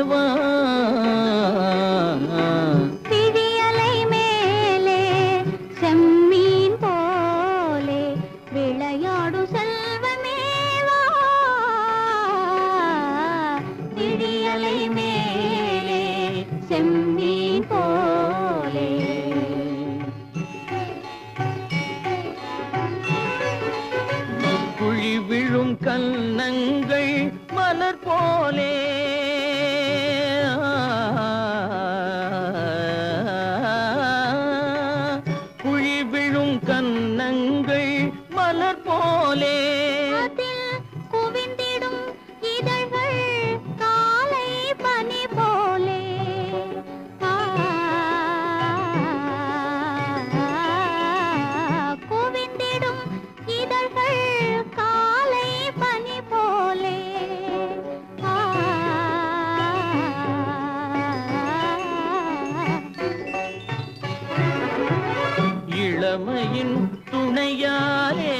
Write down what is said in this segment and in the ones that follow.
செல்வமேவா விழியலை மேலே செம்மீன் போலே விளையாடும் செல்வமேவா விழியலை மேலே செம்மீன் போலே. குழி விழும் கன்னங்கள் மலர் போலே. இளமையின் துணையாலே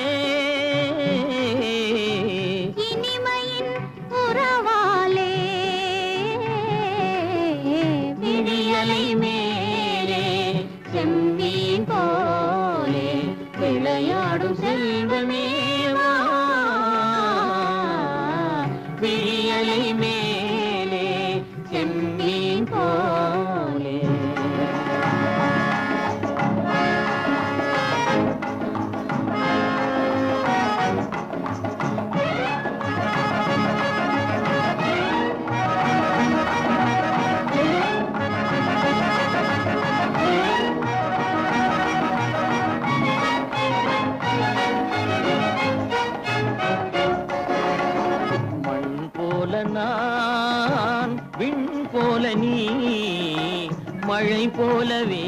மழை போலவே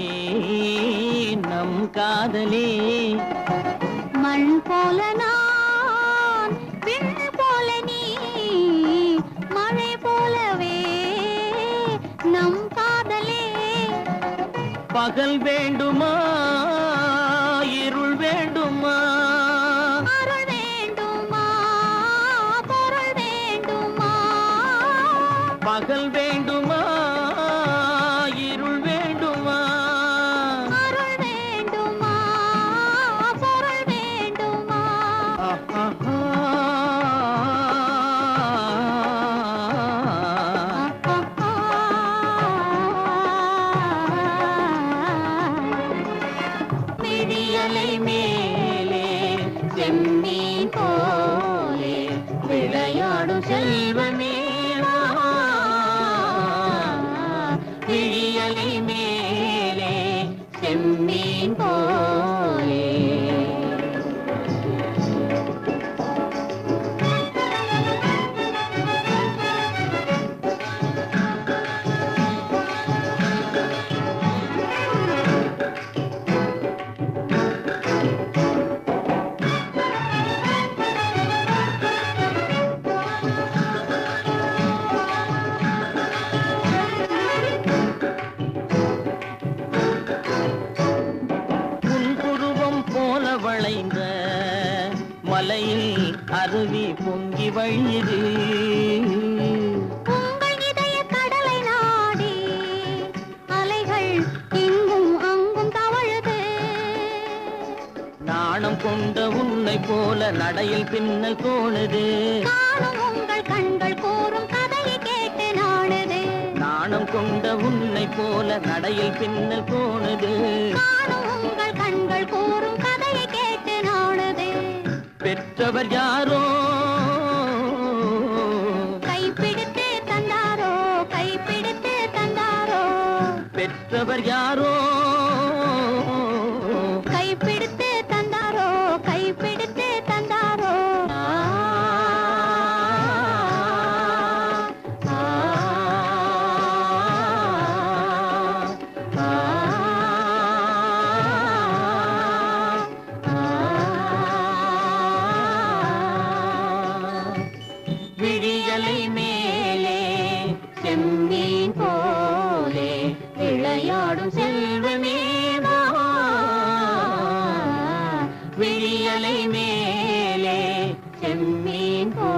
நம் காதலே. மண் போல நான் விண் போல நீ மழை போலவே நம் காதலே. பகல் வேண்டுமா இருள் வேண்டுமா? அருள் வேண்டுமா பொருள் வேண்டுமா? பகல் வேண்டுமா மேலே செம்மீன் அருவி பொங்கி வழியுது நாணம் கொண்ட உன்னை போல நடையில் பின்னல் தோணுது உங்கள் கண்கள் கூறும் கதையை கேட்டு நாடுது நாணம் கொண்ட உன்னை போல நடையில் பின்னல் தோணுது உங்கள் கண்கள் கூறும் பெற்றவர் யாரோ? கைப்பிடித்து தந்தாரோ? கைப்பிடித்து தந்தாரோ? பெற்றவர் யாரோ? விழியலை மேலே செம்மீன் போலே விளையாடும் செல்வமே விழியலை மேலே செம்மீன் போ